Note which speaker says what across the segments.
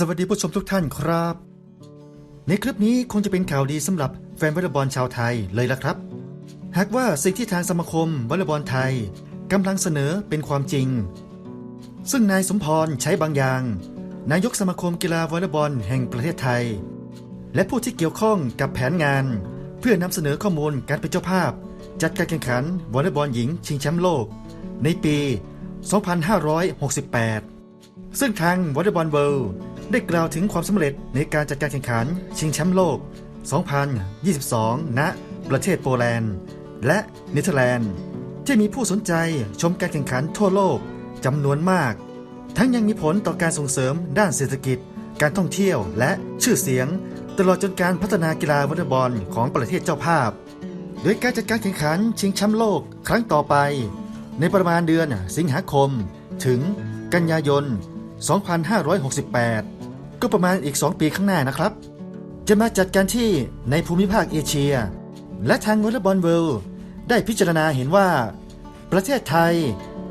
Speaker 1: สวัสดีผู้ชมทุกท่านครับ ในคลิปนี้คงจะเป็นข่าวดีสำหรับแฟนวอลเลย์บอลชาวไทยเลยละครับ หากว่าสิ่งที่ทางสมาคมวอลเลย์บอลไทยกำลังเสนอเป็นความจริง ซึ่งนายสมพรใช้บางอย่าง นายกสมาคมกีฬาวอลเลย์บอลแห่งประเทศไทย และผู้ที่เกี่ยวข้องกับแผนงาน เพื่อนำเสนอข้อมูลการเป็นเจ้าภาพ จัดการแข่งขันวอลเลย์บอลหญิงชิงแชมป์โลก ในปี 2568 ซึ่งทางวอลเลย์บอลเวิลด์ ได้กล่าวถึงความสำเร็จในการจัดการแข่งขัน ชิงแชมป์โลก 2022 ณ ประเทศโปแลนด์ และเนเธอร์แลนด์ ที่มีผู้สนใจชมการแข่งขันทั่วโลกจำนวนมาก ทั้งยังมีผลต่อการส่งเสริมด้านเศรษฐกิจ การท่องเที่ยวและชื่อเสียง ตลอดจนการพัฒนากีฬาวอลเลย์บอลของประเทศเจ้าภาพ โดยการจัดการแข่งขันชิงแชมป์โลกครั้งต่อไป ในประมาณเดือนสิงหาคม ถึงกันยายน 2568 ก็ประมาณอีก 2 ปีข้างหน้านะครับ จะมาจัดการที่ในภูมิภาคเอเชีย และทางวอลเลย์บอลเวิลด์ได้พิจารณาเห็นว่า ประเทศไทย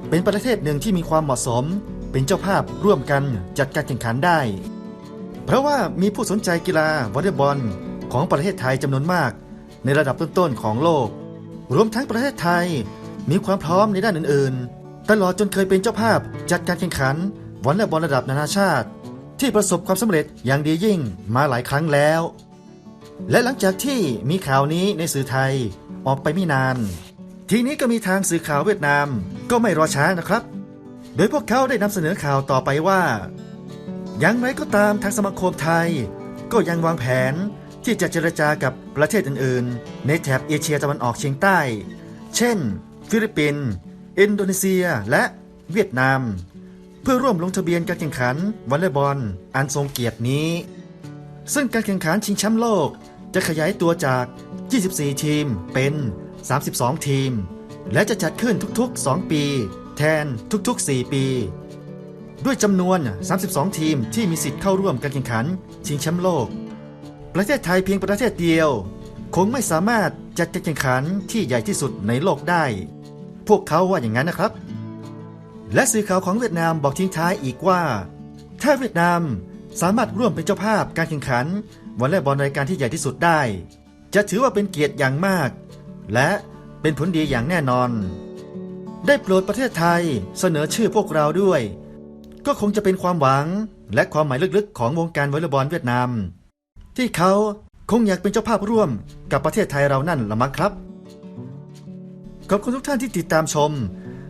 Speaker 1: เป็นประเทศหนึ่งที่มีความเหมาะสม เป็นเจ้าภาพร่วมกันจัดการแข่งขันได้ เพราะว่ามีผู้สนใจกีฬาวอลเลย์บอลของประเทศไทยจำนวนมาก ในระดับต้นๆของโลก รวมทั้งประเทศไทยมีความพร้อมในด้านอื่นๆ ตลอดจนเคยเป็นเจ้าภาพจัดการแข่งขันวอลเลย์บอลระดับนานาชาติ ที่ประสบความสำเร็จอย่างดียิ่งมาหลายครั้งแล้ว และหลังจากที่มีข่าวนี้ในสื่อไทยออกไปไม่นาน ทีนี้ก็มีทางสื่อข่าวเวียดนามก็ไม่รอช้านะครับ โดยพวกเขาได้นำเสนอข่าวต่อไปว่า อย่างไรก็ตามทางสมาคมไทย ก็ยังวางแผนที่จะเจรจากับประเทศอื่นๆ ในแถบเอเชียตะวันออกเฉียงใต้ เช่น ฟิลิปปินส์อินโดนีเซีย และเวียดนาม พื่อร่วมลงทะเบียนการแข่งขันวอลเลย์บอล อันทรงเกียรตินี้ ซึ่งการแข่งขันชิงแชมป์โลก จะขยายตัวจาก 24 ทีมเป็น 32 ทีม และจะจัดขึ้นทุกๆ 2 ปี แทนทุกๆ 4 ปี ด้วยจำนวน 32 ทีมที่มีสิทธิ์เข้าร่วมการแข่งขันชิงแชมป์โลก ประเทศไทยเพียงประเทศเดียว คงไม่สามารถจัดการแข่งขันที่ใหญ่ที่สุดในโลกได้ พวกเขาว่าอย่างนั้นนะครับ และสื่อข่าวของเวียดนามบอกทิ้งท้ายอีกว่า ถ้าเวียดนามสามารถร่วมเป็นเจ้าภาพการแข่งขันวอลเลย์บอลรายการที่ใหญ่ที่สุดได้ จะถือว่าเป็นเกียรติอย่างมาก และเป็นผลดีอย่างแน่นอน ได้โปรดประเทศไทยเสนอชื่อพวกเราด้วย ก็คงจะเป็นความหวังและความหมายลึกๆ ของวงการวอลเลย์บอลเวียดนาม ที่เขาคงอยากเป็นเจ้าภาพร่วมกับประเทศไทยเรานั่นละมั้งครับขอบคุณทุกท่านที่ติดตามชม